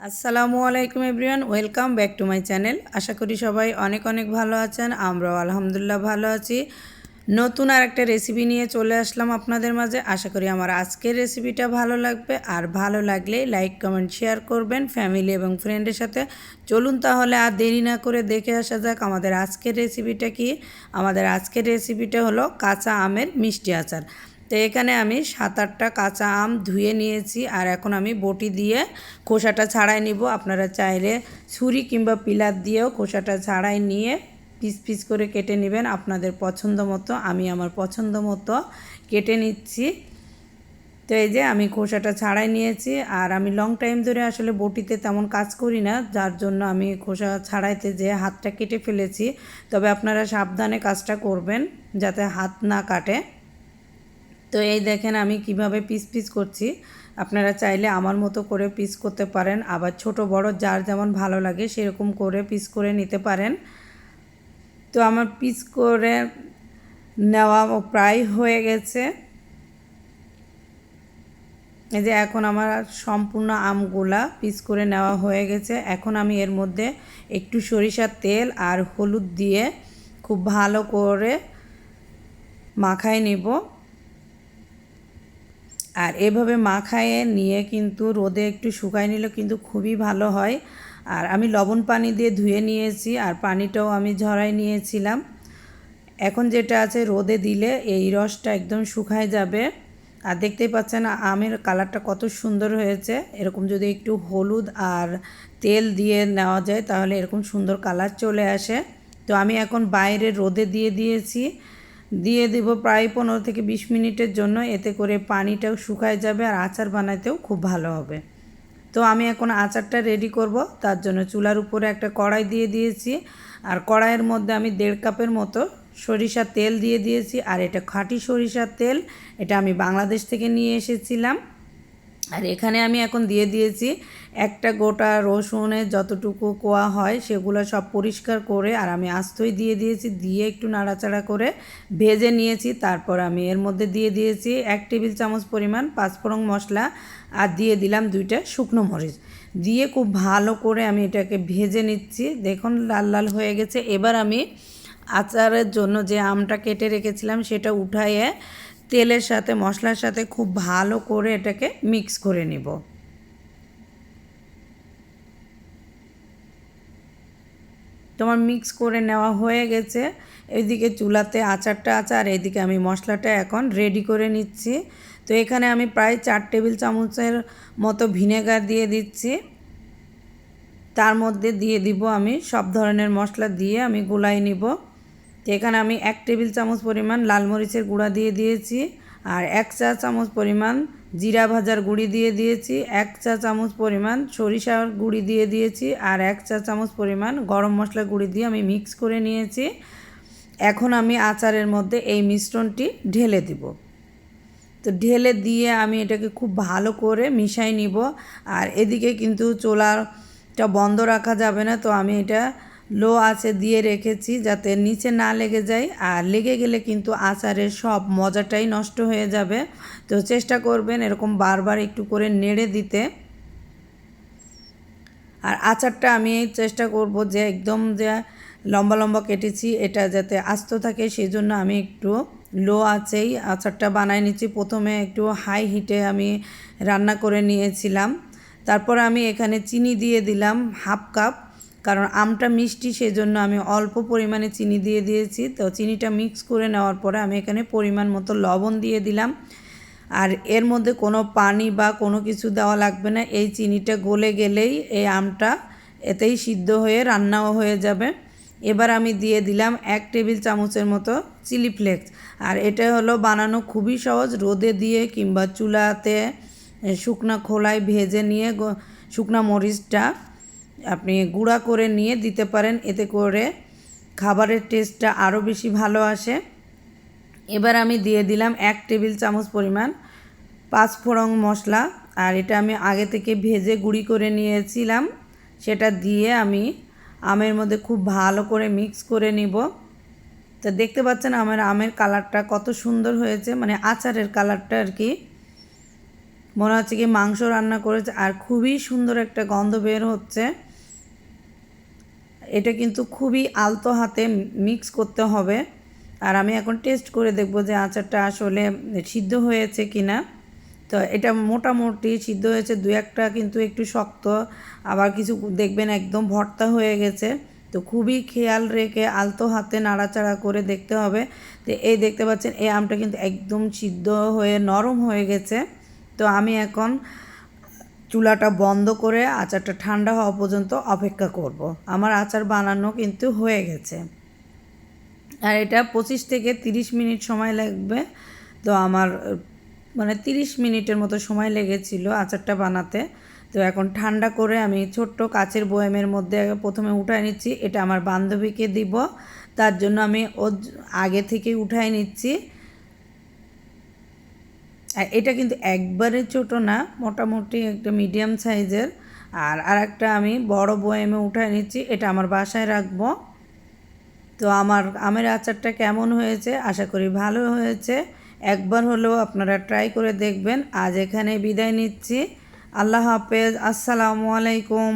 আসসালামু আলাইকুম everyone, welcome back to my channel. আশা করি সবাই অনেক অনেক ভালো আছেন, আমরাও আলহামদুলিল্লাহ ভালো আছি। নতুন আর একটা রেসিপি নিয়ে চলে আসলাম আপনাদের মাঝে। আশা করি আমার আজকের রেসিপিটা ভালো লাগবে। আর ভালো লাগলে লাইক কমেন্ট শেয়ার করবেন ফ্যামিলি এবং ফ্রেন্ডের সাথে। চলুন তাহলে আর দেরি না করে দেখে আসা যাক আমাদের আজকের রেসিপিটা কি। আমাদের আজকের রেসিপিটা হলো কাঁচা আমের মিষ্টি আচার। তো এখানে আমি সাত আটটা কাঁচা আম ধুয়ে নিয়েছি আর এখন আমি বটি দিয়ে খোসাটা ছাড়াই নিব। আপনারা চাইলে ছুরি কিংবা পিলার দিয়েও খোসাটা ছাড়াই নিয়ে পিস পিস করে কেটে নেবেন। আপনাদের পছন্দ মতো, আমি আমার পছন্দ মতো কেটে নিচ্ছি। তো এই যে আমি খোসাটা ছাড়াই নিয়েছি আর আমি লং টাইম ধরে আসলে বটিতে তেমন কাজ করি না, যার জন্য আমি খোসা ছাড়াইতে যে হাতটা কেটে ফেলেছি, তবে আপনারা সাবধানে কাজটা করবেন যাতে হাত না কাটে। তো এই দেখেন আমি কীভাবে পিস পিস করছি। আপনারা চাইলে আমার মতো করে পিস করতে পারেন, আবার ছোট বড় যার যেমন ভালো লাগে সেরকম করে পিস করে নিতে পারেন। তো আমার পিস করে নেওয়া প্রায় হয়ে গেছে। এই যে এখন আমার সম্পূর্ণ আমগুলা পিস করে নেওয়া হয়ে গেছে। এখন আমি এর মধ্যে একটু সরিষার তেল আর হলুদ দিয়ে খুব ভালো করে মাখায় নিব। আর এভাবে মাখায়ে নিয়ে কিন্তু রোদে একটু শুকায় নিলে কিন্তু খুবই ভালো হয়। আর আমি লবণ পানি দিয়ে ধুয়ে নিয়েছি আর পানিটাও আমি ঝরাই নিয়েছিলাম। এখন যেটা আছে রোদে দিলে এই রসটা একদম শুকায় যাবে। আর দেখতেই পাচ্ছেন আমের কালারটা কত সুন্দর হয়েছে। এরকম যদি একটু হলুদ আর তেল দিয়ে নেওয়া যায় তাহলে এরকম সুন্দর কালার চলে আসে। তো আমি এখন বাইরে রোদে দিয়ে দিয়েছি। দিয়ে দেবো প্রায় পনেরো থেকে বিশ মিনিটের জন্য। এতে করে পানিটাও শুকায় যাবে আর আচার বানাতেও খুব ভালো হবে। তো আমি এখন আচারটা রেডি করব। তার জন্য চুলার উপরে একটা কড়াই দিয়ে দিয়েছি। আর কড়াইয়ের মধ্যে আমি দেড় কাপের মতো সরিষার তেল দিয়ে দিয়েছি। আর এটা খাঁটি সরিষার তেল। এটা আমি বাংলাদেশ থেকে নিয়ে এসেছিলাম। আর এখানে আমি এখন দিয়ে দিয়েছি একটা গোটা রসুনের যতটুকু কোয়া হয় সেগুলো সব পরিষ্কার করে আর আমি আস্তই দিয়ে দিয়েছি, দিয়ে একটু নাড়াচাড়া করে ভেজে নিয়েছি। তারপর আমি এর মধ্যে দিয়ে দিয়েছি এক টেবিল চামচ পরিমাণ পাঁচফোড়ন মশলা আর দিয়ে দিলাম দুইটা শুকনো মরিচ। দিয়ে খুব ভালো করে আমি এটাকে ভেজে নিচ্ছি। দেখুন, লাল লাল হয়ে গেছে। এবার আমি আচারের জন্য যে আমটা কেটে রেখেছিলাম সেটা উঠাইয়ে তেলের সাথে, মশলার সাথে খুব ভালো করে এটাকে মিক্স করে নিব। তোমার মিক্স করে নেওয়া হয়ে গেছে। এইদিকে চুলাতে আচারটা আছে আর এইদিকে আমি মশলাটা এখন রেডি করে নিচ্ছি। তো এখানে আমি প্রায় চার টেবিল চামচের মতো ভিনেগার দিয়ে দিচ্ছি। তার মধ্যে দিয়ে দিব আমি সব ধরনের মশলা দিয়ে আমি গুলাই নিব। তো এখানে আমি এক টেবিল চামচ পরিমাণ লাল মরিচের গুঁড়া দিয়ে দিয়েছি আর এক চা চামচ পরিমাণ জিরা ভাজার গুঁড়ি দিয়ে দিয়েছি, এক চা চামচ পরিমাণ সরিষার গুঁড়ি দিয়ে দিয়েছি আর এক চা চামচ পরিমাণ গরম মশলার গুঁড়ি দিয়ে আমি মিক্স করে নিয়েছি। এখন আমি আচারের মধ্যে এই মিশ্রণটি ঢেলে দিব। তো ঢেলে দিয়ে আমি এটাকে খুব ভালো করে মিশাই নিব। আর এদিকে কিন্তু চোলাটা বন্ধ রাখা যাবে না, তো আমি এটা লো আছে দিয়ে রেখেছি যাতে নিচে না লেগে যায়। আর লেগে গেলে কিন্তু আচারের সব মজাটাই নষ্ট হয়ে যাবে। তো চেষ্টা করবেন এরকম বারবার একটু করে নেড়ে দিতে। আর আচারটা আমি চেষ্টা করব যে একদম যে লম্বা লম্বা কেটেছি, এটা যাতে আস্ত থাকে সেই জন্য আমি একটু লো আছেই আচারটা বানাই নিচ্ছি। প্রথমে একটু হাই হিটে আমি রান্না করে নিয়েছিলাম। তারপর আমি এখানে চিনি দিয়ে দিলাম হাফ কাপ কারণ আমটা মিষ্টি, সেজন্য আমি অল্প পরিমাণে চিনি দিয়ে দিয়েছি। তো চিনিটা মিক্স করে নেওয়ার পরে আমি এখানে পরিমাণ মতো লবণ দিয়ে দিলাম। আর এর মধ্যে কোনো পানি বা কোনো কিছু দেওয়া লাগবে না। এই চিনিটা গলে গেলেই এই আমটা এতেই সিদ্ধ হয়ে রান্নাও হয়ে যাবে। এবার আমি দিয়ে দিলাম এক টেবিল চামচের মতো চিলি ফ্লেক্স। আর এটা হলো বানানো খুবই সহজ, রোদে দিয়ে কিংবা চুলাতে শুকনা খোলায় ভেজে নিয়ে শুকনা মরিচটা আপনি গুঁড়া করে নিয়ে দিতে পারেন, এতে করে খাবারের টেস্টটা আরও বেশি ভালো আসে। এবার আমি দিয়ে দিলাম এক টেবিল চামচ পরিমাণ পাঁচফোড়ন মশলা, আর এটা আমি আগে থেকে ভেজে গুঁড়ি করে নিয়েছিলাম। সেটা দিয়ে আমি আমের মধ্যে খুব ভালো করে মিক্স করে নিব। তো দেখতে পাচ্ছেন আমার আমের কালারটা কত সুন্দর হয়েছে মানে আচারের কালারটা আর কি। মনে হচ্ছে কি মাংস রান্না করেছে, আর খুবই সুন্দর একটা গন্ধ বের হচ্ছে। এটা কিন্তু খুবই আলতো হাতে মিক্স করতে হবে। আর আমি এখন টেস্ট করে দেখব যে আচারটা আসলে সিদ্ধ হয়েছে কি না তো এটা মোটামুটি সিদ্ধ হয়েছে, দু একটা কিন্তু একটু শক্ত, আবার কিছু দেখবেন একদম ভর্তা হয়ে গেছে। তো খুবই খেয়াল রেখে আলতো হাতে নাড়াচাড়া করে দেখতে হবে। তো এই দেখতে পাচ্ছেন, এই আমটা কিন্তু একদম সিদ্ধ হয়ে নরম হয়ে গেছে। তো আমি এখন চুলাটা বন্ধ করে আচারটা ঠান্ডা হওয়া পর্যন্ত অপেক্ষা করব। আমার আচার বানানো কিন্তু হয়ে গেছে। আর এটা পঁচিশ থেকে তিরিশ মিনিট সময় লাগবে। তো আমার মানে তিরিশ মিনিটের মতো সময় লেগেছিল আচারটা বানাতে। তো এখন ঠান্ডা করে আমি ছোট্ট কাচের বয়ামের মধ্যে প্রথমে উঠায় নিচ্ছি। এটা আমার বান্ধবীকে দিব। তার জন্য আমি ও আগে থেকে উঠায় নিচ্ছি। এটা কিন্তু একবারে ছোট না, মোটামুটি একটা মিডিয়াম সাইজের আর আর একটা আমি বড় বয়ামে উঠায় নিচ্ছি, এটা আমার বাসায় রাখব। তো আমার আমের আচারটা কেমন হয়েছে? আশা করি ভালো হয়েছে। একবার হলেও আপনারা ট্রাই করে দেখবেন। আজ এখানে বিদায় নিচ্ছি। আল্লাহ হাফেজ। আসসালামু আলাইকুম।